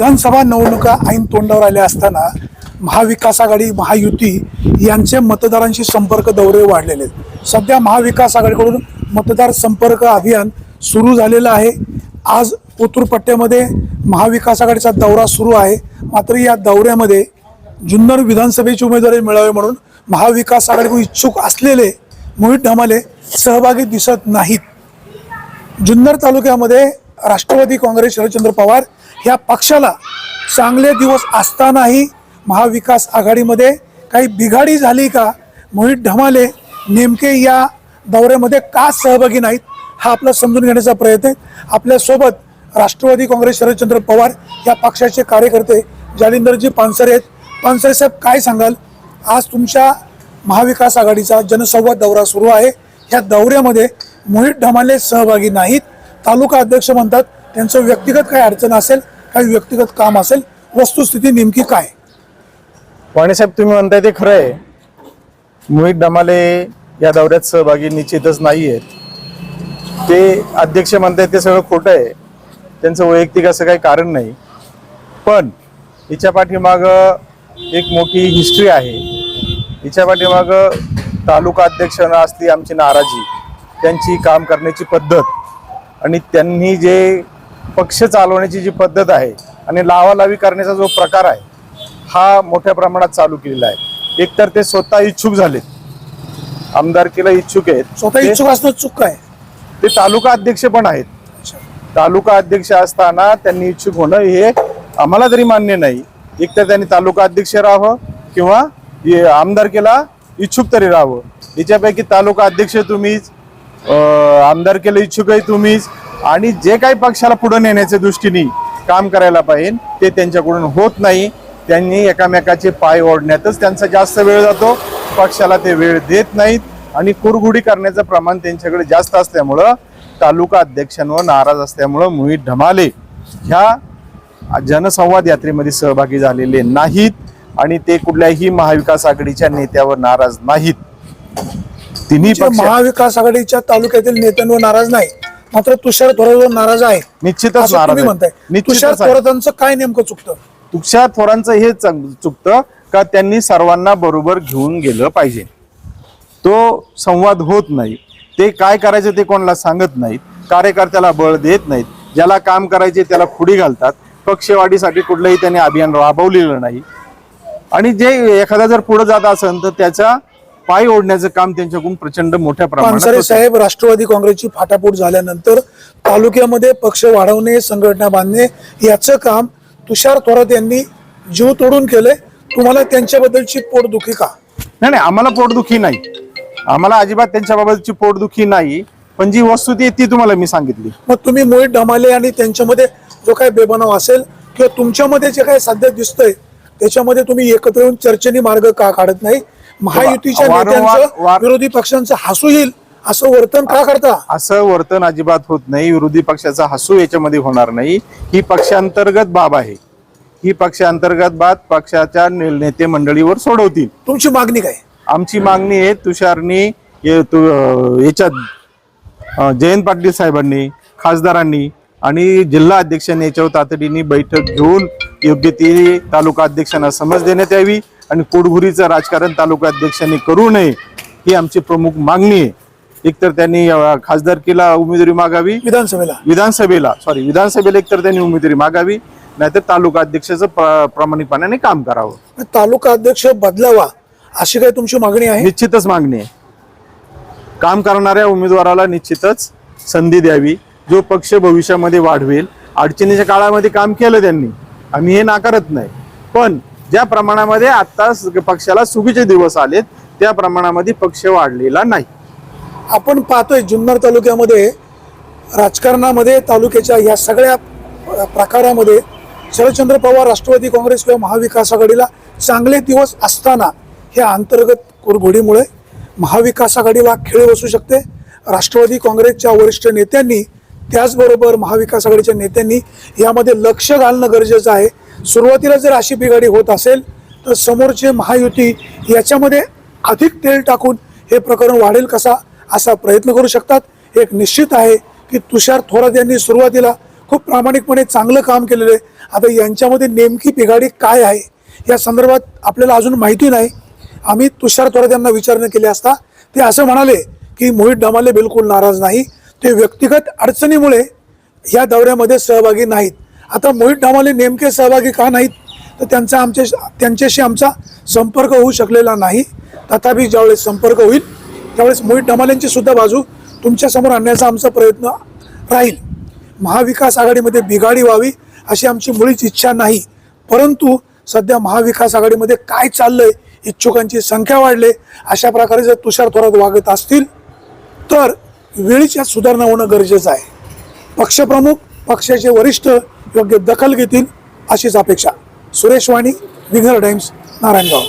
विधानसभा निवडणुका ऐन तोंडावर आल्या असताना महाविकास आघाडी महायुती यांचे मतदारांशी संपर्क दौरे वाढलेले आहेत. सध्या महाविकास आघाडीकडून मतदार संपर्क अभियान सुरू झालेलं आहे. आज ओतूरपट्ट्यामध्ये महाविकास आघाडीचा दौरा सुरू आहे. मात्र या दौऱ्यामध्ये जुन्नर विधानसभेची उमेदवारी मिळावी म्हणून महाविकास आघाडीकडून इच्छुक असलेले मोहित ढमाले सहभागी दिसत नाहीत. जुन्नर तालुक्यामध्ये राष्ट्रवादी काँग्रेस शरदचंद्र पवार या पक्षाला चांगले दिवस असतानाही महाविकास आघाडीमध्ये काही बिघाडी झाली का? मोहित ढमाले नेमके या दौऱ्यामध्ये का सहभागी नाहीत हा आपला समजून घेण्याचा प्रयत्न आहे. आपल्यासोबत राष्ट्रवादी काँग्रेस शरदचंद्र पवार या पक्षाचे कार्यकर्ते जालिंदरजी पानसरे आहेत. पानसरे साहेब काय सांगाल? आज तुमच्या महाविकास आघाडीचा जनसंवाद दौरा सुरू आहे. या दौऱ्यामध्ये मोहित ढमाले सहभागी नाहीत. तालुका अध्यक्ष म्हणतात त्यांचं व्यक्तिगत काय अडचण असेल काही व्यक्तिगत काम असेल वस्तुस्थिती नेमकी काय? वाणीसाहेब तुम्ही म्हणताय ते खरं आहे. मोहित डमाले या दौऱ्यात सहभागी निश्चितच नाही आहेत ते अध्यक्ष म्हणतायत ते सगळं खोटं आहे. त्यांचं वैयक्तिक असं काही कारण नाही. पण हिच्या पाठीमाग एक मोठी हिस्ट्री आहे. हिच्या पाठीमाग तालुका अध्यक्ष असली आमची नाराजी. त्यांची काम करण्याची पद्धत. आणि त्यांनी जे पक्ष चालवण्याची जी पद्धत आहे आणि लावालावी करण्याचा जो प्रकार आहे हा मोठ्या प्रमाणात चालू केलेला आहे. एकतर ते स्वतः इच्छुक झालेत. आमदारकीला इच्छुक आहेत. स्वतः इच्छुक असणं चूक काय? ते तालुका अध्यक्ष पण आहेत. तालुका अध्यक्ष असताना त्यांनी इच्छुक होणं हे आम्हाला तरी मान्य नाही. एकतर त्यांनी तालुका अध्यक्ष राहावं किंवा आमदारकीला इच्छुक तरी राहावं. याच्यापैकी तालुका अध्यक्ष तुम्हीच आमदार केलं इच्छुक आहे तुम्हीच. आणि जे काही पक्षाला पुढे नेण्याच्या दृष्टीने काम करायला पाहिजे ते त्यांच्याकडून होत नाही. त्यांनी एकामेकाचे पाय ओढण्यातच त्यांचा जास्त वेळ जातो. पक्षाला ते वेळ देत नाहीत. आणि कुरघुडी करण्याचं प्रमाण त्यांच्याकडे जास्त असल्यामुळं तालुका अध्यक्षांवर नाराज असल्यामुळं मोहित ढमाले. ह्या जनसंवाद यात्रेमध्ये सहभागी झालेले नाहीत आणि ते कुठल्याही महाविकास आघाडीच्या नेत्यावर नाराज नाहीत. तिन्ही जे पक्ष महाविकास आघाडीच्या तालुक्यातील नेत्यांवर नाराज नाही. मात्र तुषार थोरातवर नाराज आहे. निश्चितच असं नाराज तुम्ही आहे. म्हणताय. निश्चितच तुषार आहे. थोरातांचं काय नेमकं चुकतं? तुषार थोरांचं हे चुकतं का त्यांनी सर्वांना बरोबर घेऊन गेलं पाहिजे. तो संवाद होत नाही. ते काय करायचं ते कोणाला सांगत नाहीत. कार्यकर्त्याला बळ देत नाहीत. ज्याला काम करायचे त्याला खुडी घालतात. पक्षवाढीसाठी कुठलंही त्यांनी अभियान राबवलेलं नाही. आणि जे एखादा जर पुढे जात असेल तर त्याचा पाय ओढण्याचं काम त्यांच्याकडून प्रचंड मोठ्या प्रमाणात पानसरे. साहेब राष्ट्रवादी काँग्रेसची फाटाफूट झाल्यानंतर तालुक्यामध्ये पक्ष वाढवणे संघटना बांधणे याचं काम तुषार थोरात यांनी जीव तोडून केलंय. तुम्हाला त्यांच्याबद्दलची पोटदुखी का? नाही नाही आम्हाला पोटदुखी नाही. आम्हाला अजिबात त्यांच्याबाबतची पोटदुखी नाही पण जी वस्तुती आहे ती तुम्हाला मी सांगितली. मग तुम्ही मोहित डमाले आणि त्यांच्यामध्ये जो काही बेबनाव असेल किंवा तुमच्यामध्ये जे काही सध्या दिसतंय त्याच्यामध्ये तुम्ही एकत्र येऊन चर्चेने मार्ग का काढत नाही? महायुतीच्या नेत्यांचं वार- विरोधी पक्षांचं हसू येईल असं वर्तन का करता? असं वर्तन अजिबात होत नाही. विरोधी पक्षाचा हसू याच्यामध्ये होणार नाही. ही पक्षांतर्गत बाब आहे. ही पक्षांतर्गत बाब पक्षाच्या नेते मंडळीवर सोडवतील. तुमची मागणी काय? आमची मागणी आहे तुषारनी याच्यात जयंत पाटील साहेबांनी खासदारांनी आणि जिल्हा अध्यक्षांनी याच्यावर तातडीने बैठक घेऊन योग्य ती तालुका अध्यक्षांना समज देण्यात यावी. आणि कोडघुरीचं राजकारण तालुका अध्यक्षांनी करू नये ही आमची प्रमुख मागणी आहे. एकतर त्यांनी खासदारकीला उमेदवारी मागावी. विधानसभेला. विधानसभेला सॉरी विधानसभेला एकतर त्यांनी उमेदवारी मागावी नाहीतर तालुका अध्यक्षाचं प्र- प्रामाणिकपणाने काम करावं. तालुका अध्यक्ष बदलावा अशी काय तुमची मागणी आहे? निश्चितच मागणी आहे. काम करणाऱ्या उमेदवाराला निश्चितच संधी द्यावी. जो पक्ष भविष्यामध्ये वाढवेल अडचणीच्या काळामध्ये काम केलं त्यांनी. आम्ही हे नाकारत नाही. पण ज्या प्रमाणामध्ये आता पक्षाला सुगीचे दिवस आलेत त्या प्रमाणामध्ये पक्ष वाढलेला नाही. आपण पाहतोय जुन्नर तालुक्यामध्ये राजकारणामध्ये तालुक्याच्या या सगळ्या प्रकारामध्ये शरदचंद्र पवार राष्ट्रवादी काँग्रेस किंवा महाविकास आघाडीला चांगले दिवस असताना हे अंतर्गत कुरघोडीमुळे महाविकास आघाडीला खेळ बसू शकते. राष्ट्रवादी काँग्रेसच्या वरिष्ठ नेत्यांनी त्याचबरोबर महाविकास आघाडीच्या नेत्यांनी यामध्ये लक्ष घालणं गरजेचं आहे. सुरुवातीला जर अशी बिघाडी होत असेल तर समोरचे महायुती याच्यामध्ये अधिक तेल टाकून हे प्रकरण वाढेल कसा असा प्रयत्न करू शकतात. एक निश्चित आहे की तुषार थोरात यांनी सुरुवातीला खूप प्रामाणिकपणे चांगलं काम केलेलं आहे. आता यांच्यामध्ये नेमकी बिघाडी काय आहे या संदर्भात आपल्याला अजून माहिती नाही. आम्ही तुषार थोरात यांना विचारणा केली असता ते असं म्हणाले की मोहित डमाले बिलकुल नाराज नाही. ते व्यक्तिगत अडचणीमुळे या दौऱ्यामध्ये सहभागी नाहीत. आता मोहित डमाले नेमके सहभागी का नाहीत तर त्यांचा आमच्या त्यांच्याशी आमचा संपर्क होऊ शकलेला नाही. तथापि ज्यावेळेस संपर्क होईल त्यावेळेस मोहित डमालेंची सुद्धा बाजू तुमच्यासमोर आणण्याचा आमचा प्रयत्न राहील. महाविकास आघाडीमध्ये बिघाडी व्हावी अशी आमची मुळीच इच्छा नाही. परंतु सध्या महाविकास आघाडीमध्ये काय चाललंय इच्छुकांची संख्या वाढले अशा प्रकारे जर तुषार थोरात वागत असतील तर वेळीच्यात सुधारणा होणं गरजेचं आहे. पक्षप्रमुख पक्षाचे वरिष्ठ योग्य दखल घेतील अशीच अपेक्षा. सुरेश वाणी विघर टाइम्स नारायणगाव.